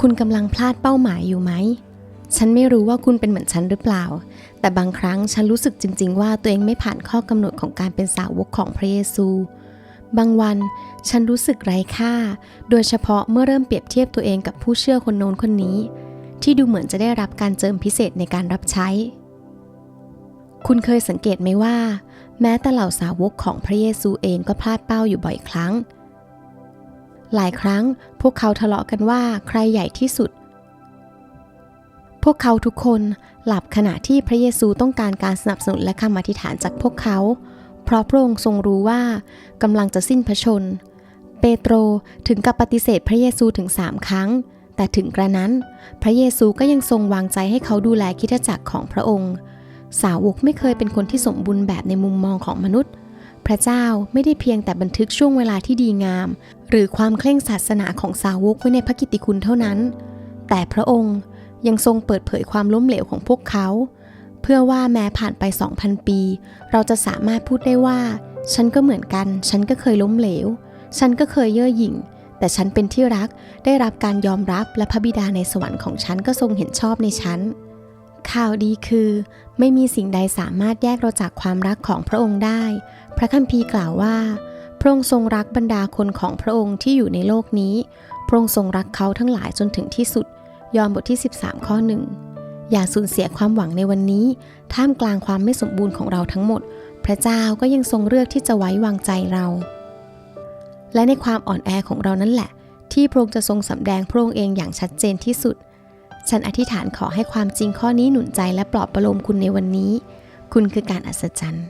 คุณกำลังพลาดเป้าหมายอยู่ไหม ฉันไม่รู้ว่าคุณเป็นเหมือนฉันหรือเปล่า แต่บางครั้งฉันรู้สึกจริง ๆ ว่าตัวเองไม่ผ่านข้อกำหนดของการเป็นสาวกของพระเยซู บางวันฉันรู้สึกไร้ค่า โดยเฉพาะเมื่อเริ่มเปรียบเทียบตัวเองกับผู้เชื่อคนโน้นคนนี้ ที่ดูเหมือนจะได้รับการเจิมพิเศษในการรับใช้ คุณเคยสังเกตไหมว่า แม้แต่เหล่าสาวกของพระเยซูเองก็พลาดเป้าอยู่บ่อยครั้ง หลายครั้งพวกเขาทะเลาะกันว่าใครใหญ่ที่สุด พวกเขาทุกคนหลับขณะที่พระเยซูต้องการการสนับสนุนและคำอธิษฐานจากพวกเขา เพราะพระองค์ทรงรู้ว่ากำลังจะสิ้นพระชน เปโตรถึงกับปฏิเสธพระเยซูถึงสามครั้ง แต่ถึงกระนั้น พระเยซูก็ยังทรงวางใจให้เขาดูแลคิดจักรของพระองค์ สาวกไม่เคยเป็นคนที่สมบูรณ์แบบในมุมมองของมนุษย์ พระเจ้าไม่ได้เพียงแต่บันทึกช่วงเวลาที่ดีงาม หรือความเคร่งศาสนาของสาวกไว้ในพระกิตติคุณเท่านั้น แต่พระองค์ยังทรงเปิดเผยความล้มเหลวของพวกเขา เพื่อว่าแม้ผ่านไป 2,000 ปี เราจะสามารถพูดได้ว่า ฉันก็เหมือนกัน ฉันก็เคยล้มเหลว ฉันก็เคยเย่อหยิ่ง แต่ฉันเป็นที่รักได้รับการยอมรับและพระบิดาในสวรรค์ของฉันก็ทรงเห็นชอบในฉันข่าวดีคือ ไม่มีสิ่งใดสามารถแยกเราจากความรักของพระองค์ได้ พระคัมภีร์กล่าวว่า พระองค์ทรงรักบรรดาคนของพระองค์ที่อยู่ในโลกนี้ พระองค์ทรงรักเขาทั้งหลายจนถึงที่สุด ยอห์นบทที่ 13 ข้อหนึ่งอย่าสูญเสียความหวังในวันนี้ ท่ามกลางความไม่สมบูรณ์ของเราทั้งหมด พระเจ้าก็ยังทรงเลือกที่จะไว้วางใจเรา และในความอ่อนแอของเรานั่นแหละ ที่พระองค์จะทรงสำแดงพระองค์เองอย่างชัดเจนที่สุด ฉันอธิษฐานขอให้ความจริงข้อนี้หนุนใจและปลอบประโลมคุณในวันนี้ คุณคือการอัศจรรย์